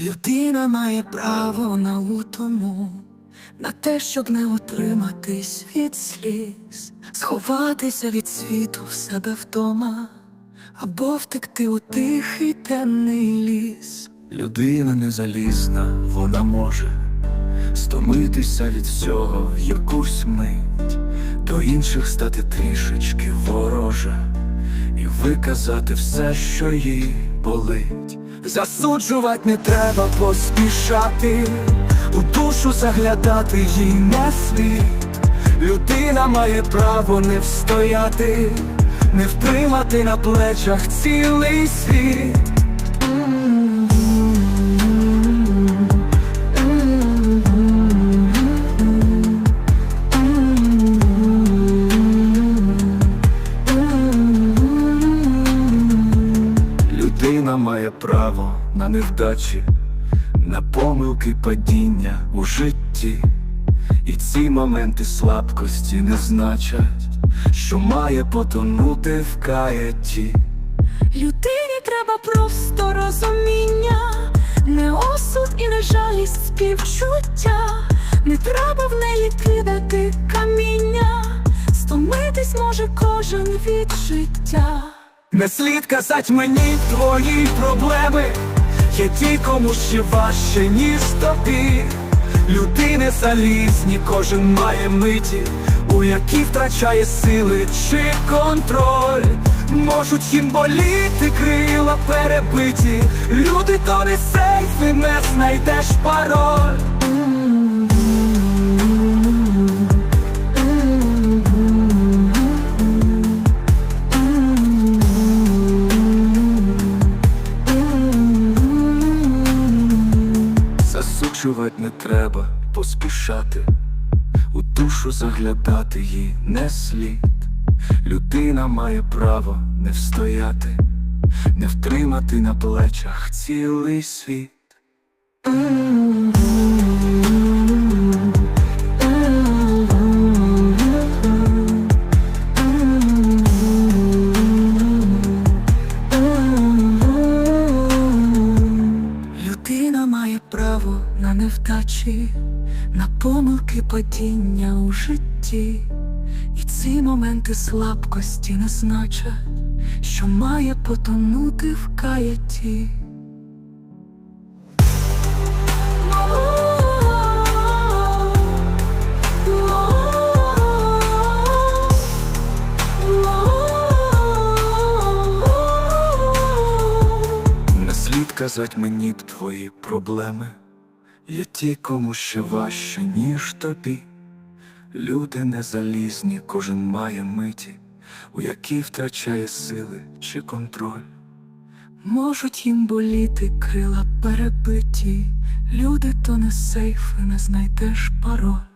Людина має право на утому, на те, щоб не утриматись від сліз, сховатися від світу в себе вдома, або втекти у тихий темний ліс. Людина не залізна, вона може стомитися від всього в якусь мить, до інших стати трішечки вороже і виказати все, що їй болить. Засуджувати не треба поспішати, у душу заглядати їй не слід. Людина має право не встояти, не втримати на плечах цілий світ. Людина має право на невдачі, на помилки падіння у житті, і ці моменти слабкості не значать, що має потонути в каєті. Людині треба просто розуміння, не осуд і не жалість співчуття, не треба в неї кидати каміння, стомитись може кожен від життя. Не слід казать мені твої проблеми, є ті, кому ще важче, ніж тобі. Людини залізні, кожен має миті, у які втрачає сили чи контроль. Можуть їм боліти крила перебиті. Люди то не сейф, і не знайдеш пароль. Засуджувати не треба поспішати, у душу заглядати їй не слід. Людина має право не встояти, не втримати на плечах цілий світ. Має право на невдачі, на помилки падіння у житті, і ці моменти слабкості не значать, що має потонути в каяті. Не казать мені б твої проблеми. Є ті, кому ще важче, ніж тобі. Люди не залізні, кожен має миті, у якій втрачає сили чи контроль. Можуть їм боліти крила перебиті, люди то не сейф, не знайдеш пароль.